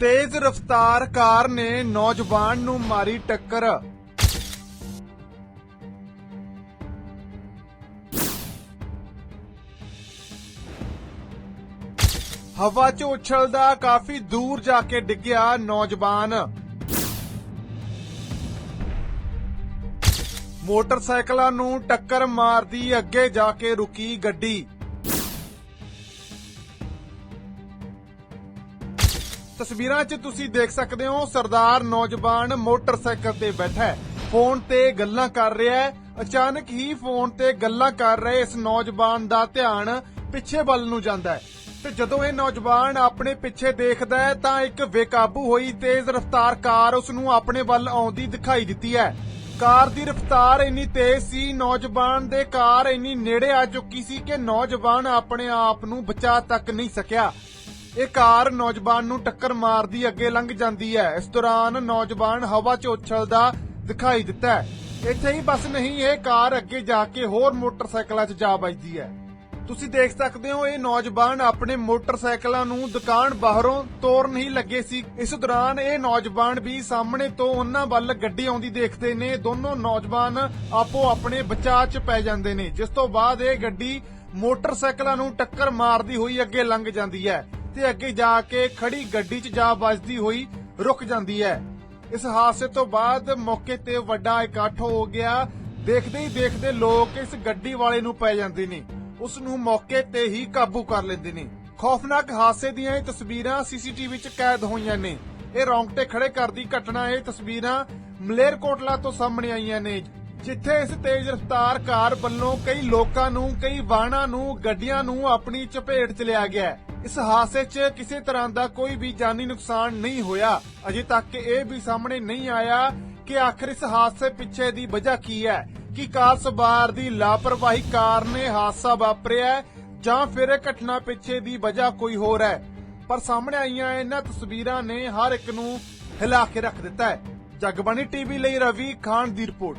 ਤੇਜ਼ ਰਫ਼ਤਾਰ ਕਾਰ ਨੇ ਨੌਜਵਾਨ ਨੂੰ ਮਾਰੀ ਟੱਕਰ। ਹਵਾ 'ਚ ਉਛਲਦਾ ਕਾਫੀ ਦੂਰ ਜਾ ਕੇ ਡਿੱਗਿਆ ਨੌਜਵਾਨ। ਮੋਟਰਸਾਈਕਲਾਂ ਨੂੰ ਟੱਕਰ ਮਾਰਦੀ ਅੱਗੇ ਜਾ ਕੇ ਰੁਕੀ ਗੱਡੀ। ਤਸਵੀਰਾਂ 'ਚ ਤੁਸੀਂ ਦੇਖ ਸਕਦੇ ਹੋ ਸਰਦਾਰ ਨੌਜਵਾਨ ਮੋਟਰਸਾਈਕਲ ਤੇ ਬੈਠਾ ਹੈ। ਫੋਨ ਤੇ ਗੱਲਾਂ ਕਰ ਰਿਹਾ ਹੈ। ਅਚਾਨਕ ਹੀ ਫੋਨ ਤੇ ਗੱਲਾਂ ਕਰ ਰਹੇ ਇਸ ਨੌਜਵਾਨ ਦਾ ਧਿਆਨ ਪਿੱਛੇ ਵੱਲ ਨੂੰ ਜਾਂਦਾ ਹੈ। ਤੇ ਜਦੋਂ ਇਹ ਨੌਜਵਾਨ ਆਪਣੇ ਪਿੱਛੇ ਦੇਖਦਾ ਹੈ ਤਾਂ ਇੱਕ ਬੇਕਾਬੂ ਹੋਈ ਤੇਜ਼ ਰਫ਼ਤਾਰ ਕਾਰ ਉਸ ਨੂੰ ਆਪਣੇ ਵੱਲ ਆਉਂਦੀ ਦਿਖਾਈ ਦਿੱਤੀ ਹੈ। ਕਾਰ ਦੀ ਰਫ਼ਤਾਰ ਇੰਨੀ ਤੇਜ਼ ਸੀ, ਨੌਜਵਾਨ ਦੇ ਕਾਰ ਇੰਨੀ ਨੇੜੇ ਆ ਚੁੱਕੀ ਸੀ ਕਿ ਨੌਜਵਾਨ ਆਪਣੇ ਆਪ ਨੂੰ ਬਚਾ ਤੱਕ ਨਹੀਂ ਸਕਿਆ। ਇਹ ਕਾਰ ਨੌਜਵਾਨ ਨੂੰ ਟੱਕਰ ਮਾਰਦੀ ਅੱਗੇ ਲੰਘ ਜਾਂਦੀ ਹੈ। ਇਸ ਦੌਰਾਨ ਨੌਜਵਾਨ ਹਵਾ 'ਚ ਉਛਲਦਾ ਦਿਖਾਈ ਦਿੱਤਾ ਹੈ। ਇੱਥੇ ਹੀ ਬਸ ਨਹੀਂ, ਇਹ ਕਾਰ ਅੱਗੇ ਜਾ ਕੇ ਹੋਰ ਮੋਟਰਸਾਈਕਲਾਂ 'ਚ ਜਾ ਵੱਜਦੀ ਹੈ। ਤੁਸੀਂ ਦੇਖ ਸਕਦੇ ਹੋ, ਇਹ ਨੌਜਵਾਨ ਆਪਣੇ ਮੋਟਰਸਾਈਕਲਾਂ ਨੂੰ ਦੁਕਾਨ ਬਾਹਰੋਂ ਤੋਰਨ ਹੀ ਲੱਗੇ ਸੀ। ਇਸ ਦੌਰਾਨ ਇਹ ਨੌਜਵਾਨ ਵੀ ਸਾਹਮਣੇ ਤੋਂ ਉਹਨਾਂ ਵੱਲ ਗੱਡੀ ਆਉਂਦੀ ਦੇਖਦੇ ਨੇ। ਦੋਨੋਂ ਨੌਜਵਾਨ ਆਪੋ ਆਪਣੇ ਬਚਾਅ 'ਚ ਪੈ ਜਾਂਦੇ ਨੇ। ਜਿਸ ਤੋਂ ਬਾਅਦ ਇਹ ਗੱਡੀ ਮੋਟਰਸਾਈਕਲਾਂ ਨੂੰ ਟੱਕਰ ਮਾਰਦੀ ਹੋਈ ਅੱਗੇ ਲੰਘ ਜਾਂਦੀ ਹੈ। ਤੇ ਅੱਗੇ ਜਾ ਕੇ ਖੜੀ ਗੱਡੀ 'ਚ ਜਾ ਵੱਜਦੀ ਹੋਈ ਰੁਕ ਜਾਂਦੀ ਹੈ। ਇਸ ਹਾਦਸੇ ਤੋਂ ਬਾਅਦ ਮੌਕੇ ਤੇ ਵੱਡਾ ਇਕੱਠ ਹੋ ਗਿਆ। ਦੇਖਦੇ ਹੀ ਦੇਖਦੇ ਲੋਕ ਇਸ ਗੱਡੀ ਵਾਲੇ ਨੂੰ ਪੈ ਜਾਂਦੇ ਨੇ। ਉਸ ਨੂੰ ਮੌਕੇ ਤੇ ਹੀ ਕਾਬੂ ਕਰ ਲੈਂਦੇ ਨੇ। ਖੌਫਨਾਕ ਹਾਦਸੇ ਦੀਆਂ ਇਹ ਤਸਵੀਰਾਂ ਸੀਸੀਟੀਵੀ 'ਚ ਕੈਦ ਹੋਈਆਂ ਨੇ। ਇਹ ਰੌਂਗਟੇ ਖੜੇ ਕਰਦੀ ਘਟਨਾ ਇਹ ਤਸਵੀਰਾਂ ਮਲੇਰਕੋਟਲਾ ਤੋਂ ਸਾਹਮਣੇ ਆਈਆਂ ਨੇ। ਜਿੱਥੇ ਇਸ ਤੇਜ਼ ਰਫ਼ਤਾਰ ਕਾਰ ਵੱਲੋਂ ਕਈ ਲੋਕਾਂ ਨੂੰ, ਕਈ ਵਾਹਨਾਂ ਨੂੰ, ਗੱਡੀਆਂ ਨੂੰ ਆਪਣੀ ਚਪੇਟ 'ਚ ਲਿਆ ਗਿਆ ਇਸ ਹਾਦਸੇ 'ਚ ਕਿਸੇ ਤਰ੍ਹਾਂ ਦਾ ਕੋਈ ਵੀ ਜਾਨੀ ਨੁਕਸਾਨ ਨਹੀਂ ਹੋਇਆ। ਅਜੇ ਤੱਕ ਇਹ ਵੀ ਸਾਹਮਣੇ ਨਹੀਂ ਆਇਆ ਕਿ ਆਖਰ ਇਸ ਹਾਦਸੇ ਪਿੱਛੇ ਦੀ ਵਜ੍ਹਾ ਕੀ ਹੈ। ਕਿ ਕਾਰ ਸਵਾਰ ਦੀ ਲਾਪਰਵਾਹੀ ਕਾਰਨ ਇਹ ਹਾਦਸਾ ਵਾਪਰਿਆ ਹੈ ਜਾਂ ਫਿਰ ਇਹ ਘਟਨਾ ਪਿੱਛੇ ਦੀ ਵਜ੍ਹਾ ਕੋਈ ਹੋਰ ਹੈ? ਪਰ ਸਾਹਮਣੇ ਆਈਆਂ ਇਹਨਾਂ ਤਸਵੀਰਾਂ ਨੇ ਹਰ ਇੱਕ ਨੂੰ ਹਿਲਾ ਕੇ ਰੱਖ ਦਿੱਤਾ ਹੈ। ਜਗਬਾਣੀ ਟੀਵੀ ਲਈ ਰਵੀ ਖਾਨ ਦੀ ਰਿਪੋਰਟ।